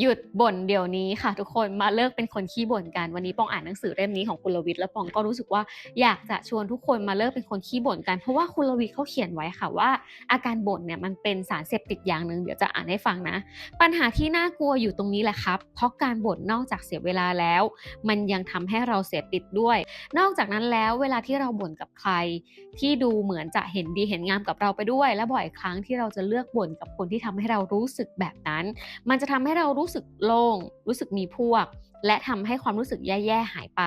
หยุดบ่นเดี๋ยวนี้ค่ะ ทุกคนมาเลิกเป็นคนขี้บ่นกันวันนี้ปองอ่านหนังสือเล่มนี้ของคุณลวิทย์แล้วปองก็รู้สึกว่าอยากจะชวนทุกคนมาเลิกเป็นคนขี้บ่นกันเพราะว่าคุณลวิทย์เขาเขียนไว้ค่ะว่า อาการบ่นเนี่ยมันเป็นสารเสพติดอย่างหนึ่งเดี๋ยวจะอ่านให้ฟังนะ ปัญหาที่น่ากลัวอยู่ตรงนี้แหละครับเพราะการบ่นนอกจากเสียเวลาแล้ว มันยังทำให้เราเสพติดด้วย นอกจากนั้นแล้วเวลาที่เราบ่นกับใคร ที่ดูเหมือนจะเห็นดีเห็นงามกับเราไปด้วย และบ่อยครั้งที่เราจะเลือกบ่นกับคนที่ทำให้เรารู้สึกแบบนั้น มันจะทำให้เรารูู้้สึกโล่ง รู้สึกมีพวก และทำให้ความรู้สึกแย่ๆหายไป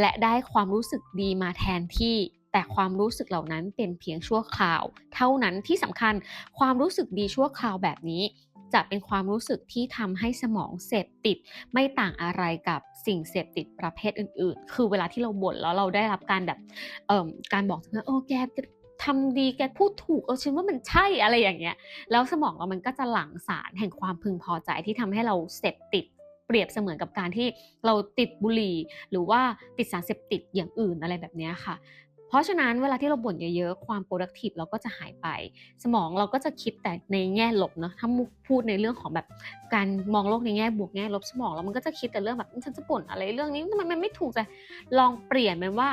และได้ความรู้สึกดีมาแทนที่ แต่ความรู้สึกเหล่านั้นเป็นเพียงชั่วคราว เท่านั้นที่สำคัญความรู้สึกดีชั่วคราวแบบนี้จะเป็นความรู้สึกที่ทำให้สมองเสพติด ไม่ต่างอะไรกับสิ่งเสพติดประเภทอื่น ๆ คือเวลาที่เราบ่นแล้วเราได้รับการแบบการบอกว่าเออแก ทำดีแกพูดถูกเออฉันว่ามันใช่อะไรอย่างเงี้ยแล้วสมองเรามันก็จะหลั่งสารแห่งความพึงพอใจที่ทำให้เราเสพติดเปรียบเสมือนกับการที่เราติดบุหรี่ หรือว่าติดสารเสพติดอย่างอื่นอะไรแบบนี้ค่ะ เพราะฉะนั้นเวลาที่เราบ่นเยอะๆ ความ productive เราก็จะหายไป สมองเราก็จะคิดแต่ในแง่ลบเนาะถ้าพูดในเรื่องของแบบการมองโลกในแง่บวกแง่ลบสมองเรามันก็จะคิดแต่เรื่องแบบฉันจะบ่นอะไรเรื่องนี้ทำไมมันไม่ถูกใจลองเปลี่ยนเป็นว่า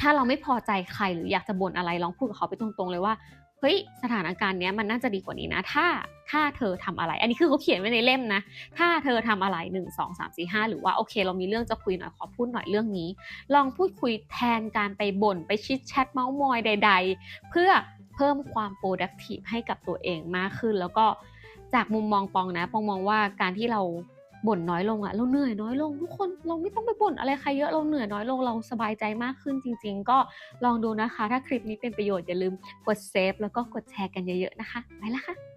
ถ้าเราไม่พอใจใครหรืออยากจะบ่นอะไรลองพูดกับเขาไปตรงๆเลยว่าเฮ้ยสถานการณ์เนี้ยมันน่าจะดีกว่านี้นะ ถ้าถ้าเธอทำอะไร อันนี้คือเขาเขียนไว้ในเล่มนะ ถ้าเธอทำอะไร 1 2 3 4 5 หรือว่าโอเค เรามีเรื่องจะคุยหน่อยขอพูดหน่อยเรื่องนี้ ลองพูดคุยแทนการไปบ่นไปชิดแชทเมาส์มอยใด ๆ เพื่อเพิ่มความ productive ให้กับตัวเองมากขึ้น แล้วก็จากมุมมองปองนะปองมองว่าการที่เรา บ่นน้อยลงอะเราเหนื่อยน้อยลงทุกคนเราไม่ต้องไปบ่นอะไรใครเยอะเราเหนื่อยน้อยลงเราสบายใจมากขึ้นจริง ๆ ก็ลองดูนะคะ ถ้าคลิปนี้เป็นประโยชน์อย่าลืมกดเซฟแล้วก็กดแชร์กันเยอะๆนะคะ ไปละค่ะ